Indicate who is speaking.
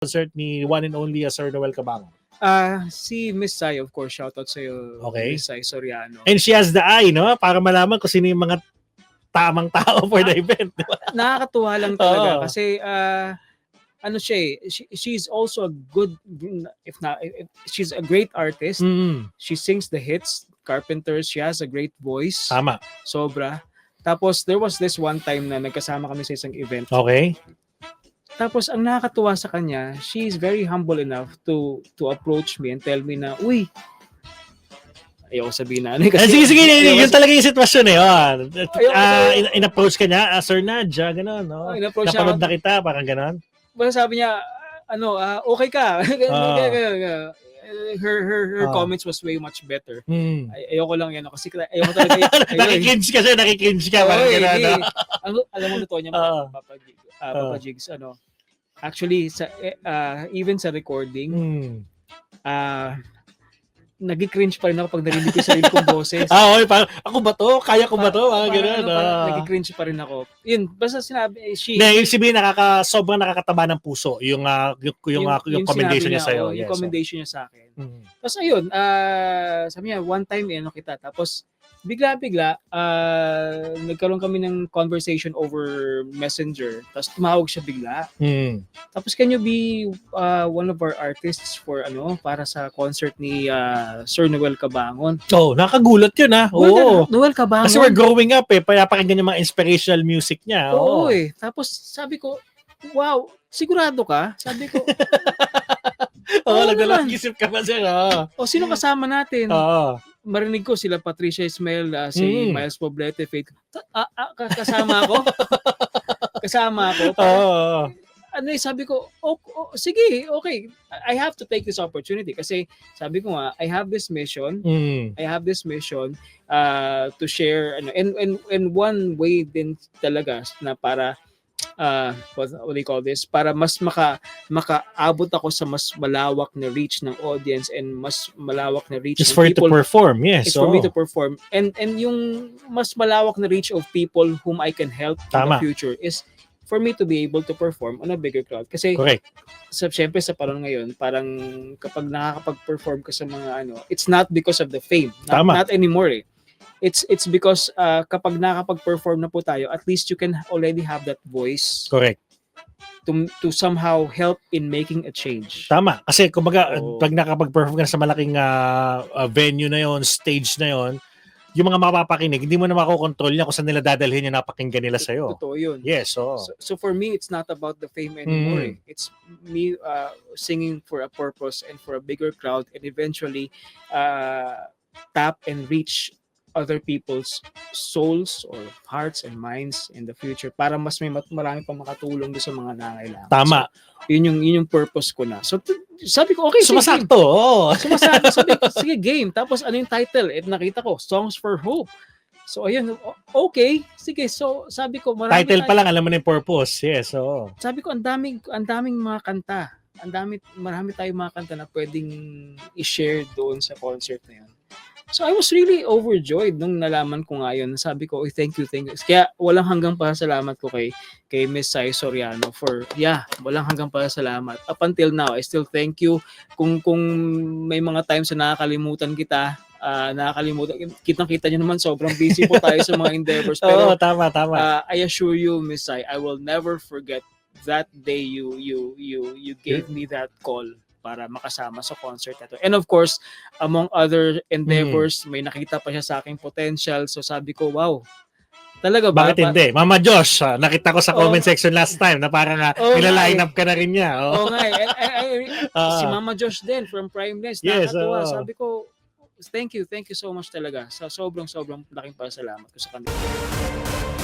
Speaker 1: concert ni one and only uh, Sir Noel Cabango.
Speaker 2: Ah, si Miss Sai, of course, shoutout sa iyo,
Speaker 1: Okay.
Speaker 2: Miss Sai Soriano.
Speaker 1: And she has the eye, no? Para malaman kung sino yung mga tamang tao for the event. di ba?
Speaker 2: Nakakatuwa lang talaga
Speaker 1: Oo.
Speaker 2: kasi ah, ano siya eh, she, she's also a good if not if, she's a great artist.
Speaker 1: Mm,
Speaker 2: She sings the hits, Carpenters, she has a great voice.
Speaker 1: tama.
Speaker 2: Sobra. Tapos there was this one time na nagkasama kami sa isang event.
Speaker 1: Okay.
Speaker 2: Tapos ang nakakatuwa sa kanya, she is very humble enough to to approach me and tell me na, uy, ayaw ko sabihin na ano eh,
Speaker 1: Ah, sige, sige, yun, yun talaga yung sitwasyon eh. Oh.
Speaker 2: Sa-
Speaker 1: in- in-approach ka niya, ah, Sir Nadja, gano'n, no?
Speaker 2: Oh, in-approach
Speaker 1: Napanood na kita, parang gano'n.
Speaker 2: Basta sabi niya, ano, ah, okay ka.
Speaker 1: Ah.
Speaker 2: her her her
Speaker 1: Ah.
Speaker 2: comments was way much better.
Speaker 1: Hmm.
Speaker 2: Ay, ayoko lang yan kasi ayoko talaga. ayoko, eh.
Speaker 1: Nakikringe ka siya, nakikringe ka, parang
Speaker 2: Oo,
Speaker 1: gano'n, no?
Speaker 2: Ang, alam mo totoo niya,
Speaker 1: Oo.
Speaker 2: Papa, Jig- ah,
Speaker 1: Oo.
Speaker 2: Papa Jigs, ano, actually, sa, ah, even sa recording,
Speaker 1: Hmm.
Speaker 2: ah, nag-cringe pa rin ako pag narinig ko yung sarili kong boses.
Speaker 1: Ah, okay, parang, ako ba to? Kaya ko ba to? Mga gano'n.
Speaker 2: ano,
Speaker 1: ah.
Speaker 2: nag-cringe pa rin ako. Yun, basta sinabi, eh, she,
Speaker 1: Hindi, yung sabihin, nakaka, sobrang nakakataba ng puso yung, ah, yung, yung, ah, yung, commendation
Speaker 2: sinabi
Speaker 1: niya sa'yo.
Speaker 2: oh,
Speaker 1: Yes,
Speaker 2: Yung commendation niya sa akin.
Speaker 1: oh. Hmm.
Speaker 2: Tapos ayun, ah sabi niya, one time, eh, ano kita. Tapos, bigla-bigla, ah nagkaroon kami ng conversation over messenger. Tapos tumawag siya bigla.
Speaker 1: Hmm.
Speaker 2: Tapos, can you be ah, one of our artists for ano, para sa concert ni ah, Sir Noel Cabangon?
Speaker 1: Oh, nakagulat yun, ah.
Speaker 2: Well,
Speaker 1: Oo.
Speaker 2: Noel Cabangon.
Speaker 1: Kasi we're growing up eh, pinapakinggan yung mga inspirational music niya.
Speaker 2: Oo
Speaker 1: Oo.
Speaker 2: eh. Tapos sabi ko, wow, sigurado ka? Sabi ko,
Speaker 1: Oo,
Speaker 2: Oo
Speaker 1: nagdalawang
Speaker 2: naman.
Speaker 1: isip ka pa sir. Oo.
Speaker 2: o sino kasama natin?
Speaker 1: Oo.
Speaker 2: Marinig ko sila Patricia Ismael, ah, si
Speaker 1: Mm.
Speaker 2: Miles Poblete, Faith. Ah, ah, ka- kasama ako? kasama ako?
Speaker 1: Oo.
Speaker 2: Ano eh, sabi ko, oh, oh, sige, okay. I have to take this opportunity kasi sabi ko nga, I have this mission
Speaker 1: Mm.
Speaker 2: I have this mission uh, to share ano and and and one way din talaga na para uh, what, what do you call this para mas maka makaabot ako sa mas malawak na reach ng audience and mas malawak na reach
Speaker 1: Just for you to
Speaker 2: people
Speaker 1: perform, yes.
Speaker 2: it's for me
Speaker 1: oo.
Speaker 2: to perform and and yung mas malawak na reach of people whom I can help in
Speaker 1: Tama.
Speaker 2: the future is for me to be able to perform on a bigger crowd kasi
Speaker 1: Correct.
Speaker 2: sa syempre sa panahon ngayon, parang kapag nakakapag-perform ka sa mga ano, it's not because of the fame. Not,
Speaker 1: Tama.
Speaker 2: not anymore eh. It's it's because uh, kapag nakakapag-perform na po tayo, at least you can already have that voice
Speaker 1: Correct.
Speaker 2: to to somehow help in making a change.
Speaker 1: Tama. Kasi kumbaga,
Speaker 2: Oo.
Speaker 1: pag nakapag-perform ka na sa malaking ah, ah, venue na yon, stage na yon, yung mga mapapakinig, hindi mo na makokontrol niya kung saan nila dadalhin yung napakinggan nila sa'yo.
Speaker 2: Totoo yun.
Speaker 1: Yes, oo.
Speaker 2: So, so for me, it's not about the fame anymore.
Speaker 1: Mm.
Speaker 2: eh. It's me uh, singing for a purpose and for a bigger crowd and eventually uh, tap and reach other people's souls or hearts and minds in the future para mas may mat- marami pang makatulong doon sa mga nangailangan.
Speaker 1: Tama.
Speaker 2: So, yun yung yun yung purpose ko na. So t- sabi ko, okay, sige,
Speaker 1: Sumasakto, oo.
Speaker 2: Sumasakto. Sabi ko, sige, game. Tapos ano yung title? Eh, nakita ko, Songs for Hope. So ayun, okay, sige. So sabi ko, marami
Speaker 1: Title pa lang, alam mo na yung purpose. Yes, oo.
Speaker 2: sabi ko ang daming ang daming mga kanta. Ang dami marami tayong mga kanta na pwedeng i-share doon sa concert na 'yon. So I was really overjoyed nung nalaman ko nga yun. Sabi ko, "Oy, thank you, thank you." Kaya walang hanggang pasalamat ko kay kay Miss Sai Soriano for yeah, walang hanggang pasalamat. Up until now, I still thank you. Kung kung may mga times na nakakalimutan kita, ah, nakakalimutan kitang-kita niyo naman sobrang busy po tayo sa mga endeavors pero
Speaker 1: Oo, tama, tama.
Speaker 2: uh, I assure you, Miss Sai, I will never forget that day you you you you gave me that call para makasama sa concert na to. And of course, among other endeavors, may nakita pa siya sa aking potential. So sabi ko, wow. Talaga ba?
Speaker 1: Bakit hindi? Mama Josh, ah, nakita ko sa
Speaker 2: Oo.
Speaker 1: comment section last time na parang uh,
Speaker 2: nga
Speaker 1: nilaline
Speaker 2: eh.
Speaker 1: up ka na rin niya.
Speaker 2: Oo
Speaker 1: Oh.
Speaker 2: nga eh. And- and- and-
Speaker 1: Ah.
Speaker 2: si Mama Josh din from Prime Nest.
Speaker 1: Yes,
Speaker 2: Nakakatuwa.
Speaker 1: oo.
Speaker 2: Sabi ko, thank you, thank you so much talaga. Sa sobrang sobrang laking pasalamat ko sa kanila.